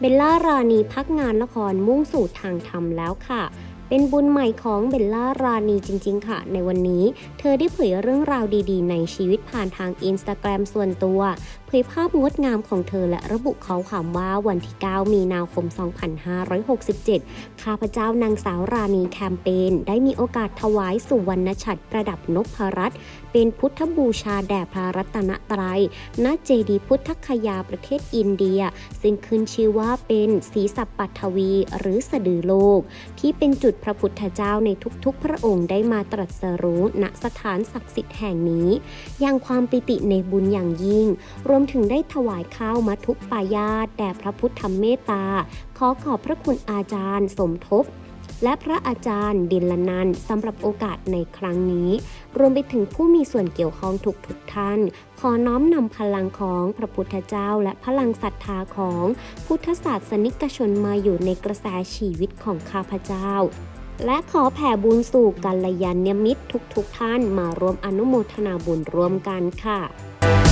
เบลล่ารานีพักงานละครมุ่งสู่ทางธรรมแล้วค่ะ เป็นบุญใหม่ของเบลล่ารานีจริง ๆ ค่ะ ในวันนี้ เธอได้เผยเรื่องราวดีๆ ในชีวิตผ่านทางอินสตาแกรมส่วนตัวเผยภาพงดงามของเธอและระบุข้อความว่าวันที่ 9 มีนาคม 2567 ข้าพเจ้านางสาวรานีแคมเปญได้มีโอกาสถวายสุวรรณฉัตรประดับนพรัตน์เป็นพุทธบูชาแด่พระรัตนตรัย ณ เจดีพุทธคยาประเทศอินเดีย ซึ่งขึ้นชื่อว่าเป็นศีสัปปัทวี หรือสะดือโลก ที่เป็นจุดพระพุทธเจ้าในทุกๆ พระองค์ได้มาตรัสรู้ณสถานศักดิ์สิทธิ์แห่งนี้ อยังความปิติในบุญอย่างยิ่งรวมถึงได้ถวายข้าวมัทุปายาตแด่พระพุทธเมตตา ขอขอบพระคุณอาจารย์ สมทบ และพระอาจารย์ดิลนันสำหรับโอกาสในครั้งนี้ รวมไปถึงผู้มีส่วนเกี่ยวข้องทุกทุกท่าน ขอน้อมนำพลังของพระพุทธเจ้า และพลังศรัทธาของพุทธศาสนิกชนมาอยู่ในกระแสชีวิตของข้าพเจ้าและขอแผ่บุญสู่กัลยาณมิตรทุกๆทท่านมาร่วมอนุโมทนาบุญร่วมกันค่ะ